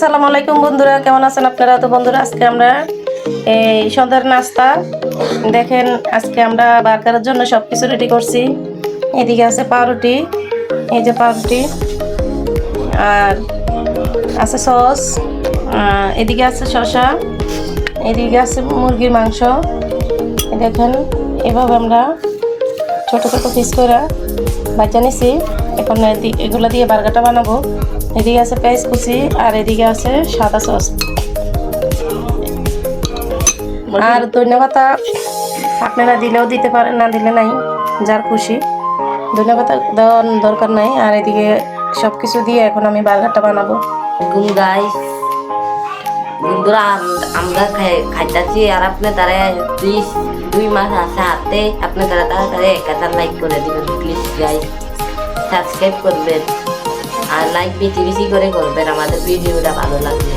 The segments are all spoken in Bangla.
আসসালামু আলাইকুম বন্ধুরা, কেমন আছেন আপনারা? তো বন্ধুরা, আজকে আমরা এই সন্ধ্যার নাস্তা। দেখেন, আজকে আমরা বার্গারের জন্য সব কিছু রেডি করছি। এদিকে আছে পাউরুটি, এই যে পাউরুটি। আর আছে সস এদিকে আছে শসা, এদিকে আছে মুরগির মাংস। দেখেন, এভাবে আমরা ছোট ছোট পিস করে বাচ্চা নিছি। এখন এগুলো দিয়ে বার্গারটা বানাবো। এদিকে আছে পেঁয়াজ কুচি আর এদিকে আছে সাদা সস। আর ধন্যবাদ আপনারা দিলেও দিতে পারেন না দিলে নাই যার খুশি। ধন্যবাদ দেওয়ার দরকার নাই আর এদিকে সব কিছু দিয়ে এখন আমি বার্গারটা বানাবো। গুম গাইস। বন্ধুরা আমরা খাই- খাইতাছি আর আপনি তারা প্লিজ দুই মাস আছে হাতে আপনি তারা তাড়াতাড়ি এক হাজার লাইক করে দিবেন প্লিজ গাইস সাবস্ক্রাইব করবেন। আর লাইক বেশি বেশি করে করবেন। আমাদের ভিডিওটা ভালো লাগবে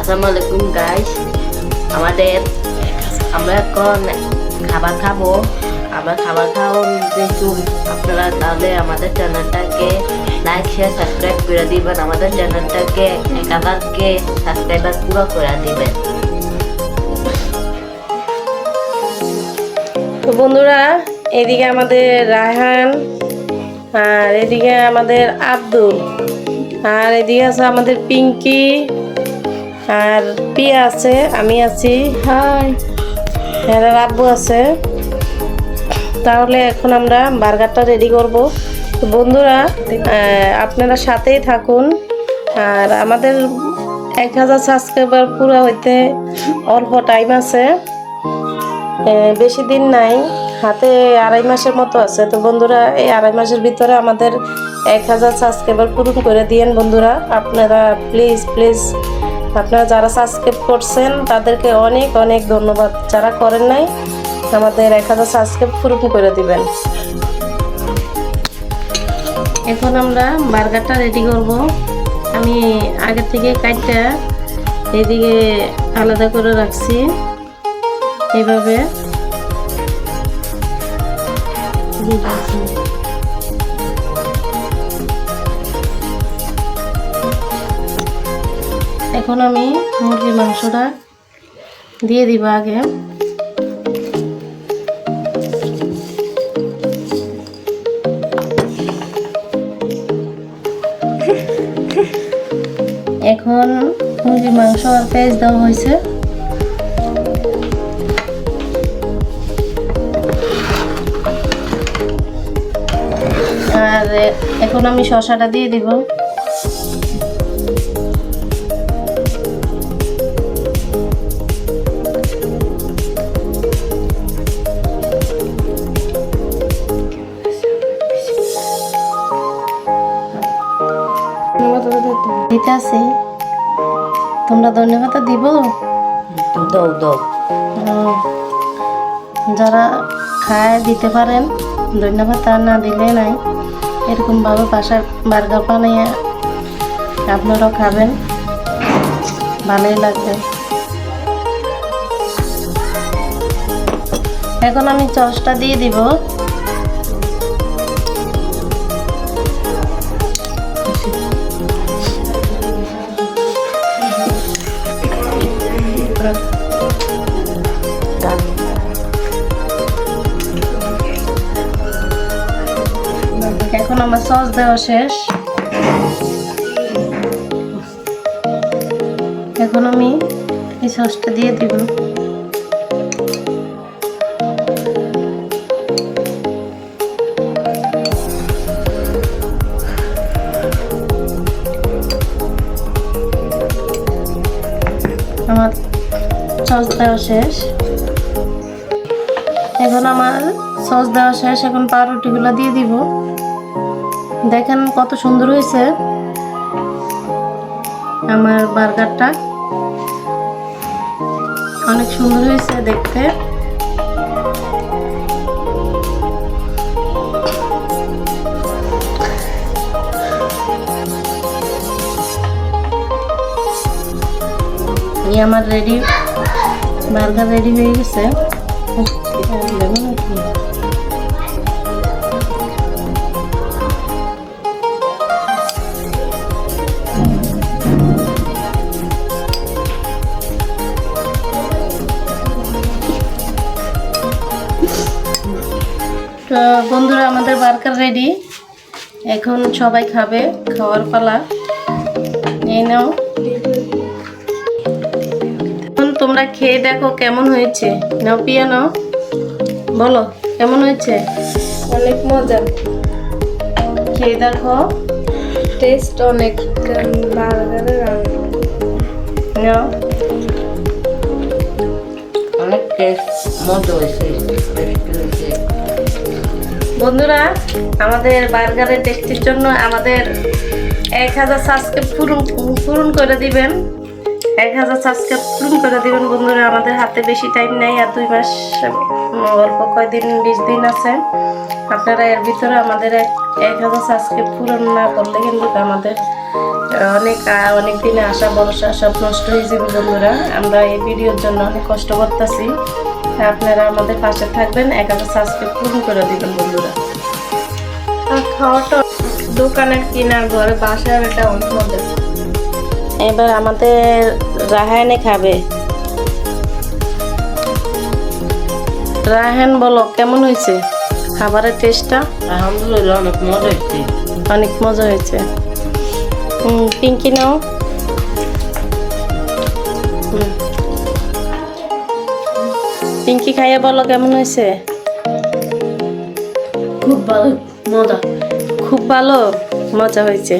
আসসালামু আলাইকুম গাইস আমাদের আমরা এখন খাবার খাব। আমরা খাবার দেখুন আপনারা তাহলে আমাদের চ্যানেলটাকে লাইক শেয়ার সাবস্ক্রাইব করে দিবেন। আমাদের চ্যানেলটাকে এক হাজারকে সাবস্ক্রাইবার পুরো করে দিবেন। তো বন্ধুরা, এদিকে আমাদের রায়হান আর এদিকে আমাদের আব্দুল আর এদিকে আছে আমাদের পিঙ্কি আর পিয়া আছে আমি আছি। হাই। আর আব্বু আছে। তাহলে এখন আমরা বার্গারটা রেডি করব। বন্ধুরা আপনারা সাথেই থাকুন। আর আমাদের এক হাজার সাবস্ক্রাইবার পুরো হইতে অল্প টাইম আছে। বেশি দিন নাই। হাতে আড়াই মাসের মতো আছে। তো বন্ধুরা, এই আড়াই মাসের ভিতরে আমাদের এক হাজার সাবস্ক্রাইবার পূরণ করে দিয়েন বন্ধুরা। আপনারা প্লিজ প্লিজ আপনারা যারা সাবস্ক্রাইব করছেন, তাদেরকে অনেক অনেক ধন্যবাদ। যারা করেন নাই, আমাদের এক হাজার সাবস্ক্রাইব পূরণ করে দিবেন। এখন আমরা বার্গারটা রেডি করব। আমি আগে থেকে কাটটা এদিকে আলাদা করে রাখছি। এইভাবে। এখন আমি মুরগির মাংসটা দিয়ে দিব আগে। এখন মুরগির মাংস আর পেঁয়াজ দেওয়া হয়েছে। আর এখন আমি শশাটা দিয়ে দিব। দিতে আছি। তোমরা ধন্যবাদ দিব? দৌ দৌ যারা খায় দিতে পারেন ধন্যবাদ আর না দিলে নাই। এরকমভাবে বাসার বার্গার বানিয়ে আপনারাও খাবেন। ভালোই লাগবে। এখন আমি চসটা দিয়ে দিব। সস দেওয়া শেষ। এখন আমি এই সসটা দিয়ে দিব। আমার সস দেওয়া শেষ। এখন আমার সস দেওয়া শেষ, এখন পাউরুটিগুলো দিয়ে দিব। দেখেন কত সুন্দর হয়েছে। আমার বার্গারটা অনেক সুন্দর হয়েছে দেখতে। আমার রেডি বার্গার রেডি হয়ে গেছে। লেমন বন্ধুরা আমাদের বার্গার রেডি এখন সবাই খাবে খাওয়ার পালা। এই নাও। এখন তোমরা খেয়ে দেখো কেমন হয়েছে। নাও পিয়া নাও। বলো কেমন হয়েছে? অনেক মজা। খেয়ে দেখো। টেস্ট অনেক বার্গারের নাও। অনেক টেস্ট মজা হয়েছে। বন্ধুরা, আমাদের বার্গারের টেস্টির জন্য আমাদের এক হাজার সাবস্ক্রাইব পূরণ পূরণ করে দিবেন। এক হাজার সাবস্ক্রাইব পূরণ করে দিবেন বন্ধুরা, আমাদের হাতে বেশি টাইম নেই আর দুই মাস, অল্প কয়দিন, বিশ দিন আছে। আপনারা এর ভিতরে আমাদের এক এক হাজার সাবস্ক্রাইব পূরণ না করলে কিন্তু আমাদের অনেক অনেক দিনে আশা ভরসা সব নষ্ট হয়ে যাবে বন্ধুরা। আমরা এই ভিডিওর জন্য অনেক কষ্ট করতেছি। আপনারা আমাদের পাশে থাকবেন এক হাজার সাবস্ক্রাইব পূরণ করে দিবেন বন্ধুরা। আর খাওয়াটা দোকানের কিনার ঘরে বাসার এটা মজা এবার আমাদের রাহায়নে খাবে। রাহান বলো কেমন হয়েছে? খাবারের টেস্টটা আলহামদুলিল্লাহ অনেক মজা হয়েছে। অনেক মজা হয়েছে। হুম, পিঙ্কি নাও। হুম। পিঙ্কি খাইয়ে বলো কেমন হয়েছে? খুব ভালো মজা। খুব ভালো? মজা হয়েছে।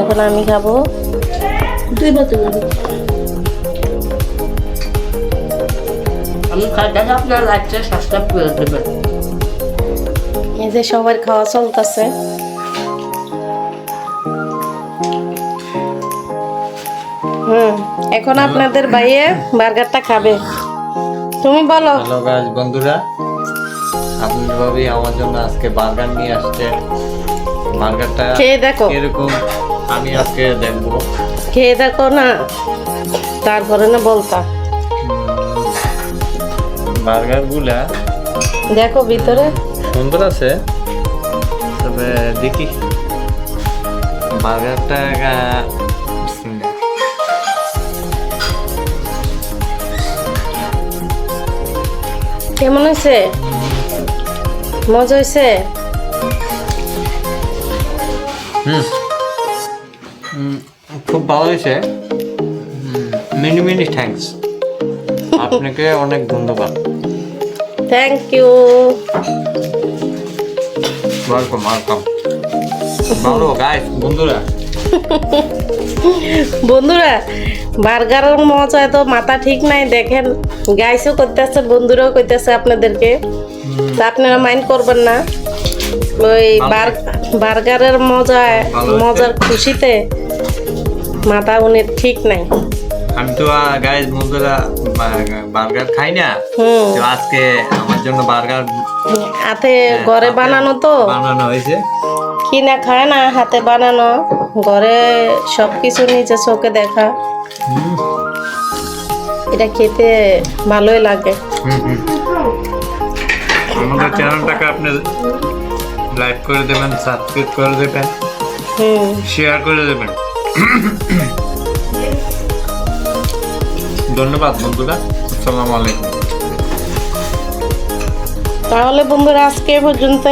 এখন আমি খাব। আমি খাইতে আপনার করে দেবেন। এই যে সবার খাওয়া চলতেছে। এখন আপনাদের ভাইয়ে বার্গারটা খাবে। তুমি বলো। হ্যালো গাইজ বন্ধুরা আপনি ভাবি আমার জন্য আজকে বার্গার নিয়ে আসছে বার্গারটা খেয়ে দেখো। এরকম আমি আজকে দেখব। খেয়ে দেখো না তারপরে না বলতা। বার্গারগুলা দেখো ভিতরে। সুন্দর আছে তবে দেখি। বার্গারটা কেমন হয়েছে মজা হয়েছে খুব ভালো হয়েছে মিনি মিনি থ্যাঙ্কস আপনাকে অনেক ধন্যবাদ। থ্যাংক ইউ ওয়েলকাম ওয়েলকাম ভালো গাইস বন্ধুরা। বন্ধুরা বার্গারের মজা তো মাথা ঠিক নাই দেখেন গাইসও করতেছে বন্ধুরাও করতেছে আপনাদেরকে। তা আপনারা মাইন্ড করবেন না। ওই বার- বার্গারের মজা ভালো মজার খুশিতে মাথা উনি ঠিক নাই। আমি তো গাইস বন্ধুরা বার্গার খাই না তো আজকে আমার জন্য বার্গার হাতে ঘরে বানানো তো। বানানো হয়েছে। কিনা খায় না হাতে বানানো। ঘরে সব কিছু নিজে চোখে দেখা। এটা খেতে ভালোই লাগে। আমাদের চ্যানেলটাকে আপনি লাইক করে দেবেন সাবস্ক্রাইব করে দেবেন হুম। শেয়ার করে দেবেন। ধন্যবাদ, বন্ধুরা। আসসালামু আলাইকুম। তাহলে বন্ধুরা, আজকে পর্যন্ত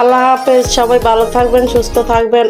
আল্লাহ হাফেজ, সবাই ভালো থাকবেন, সুস্থ থাকবেন।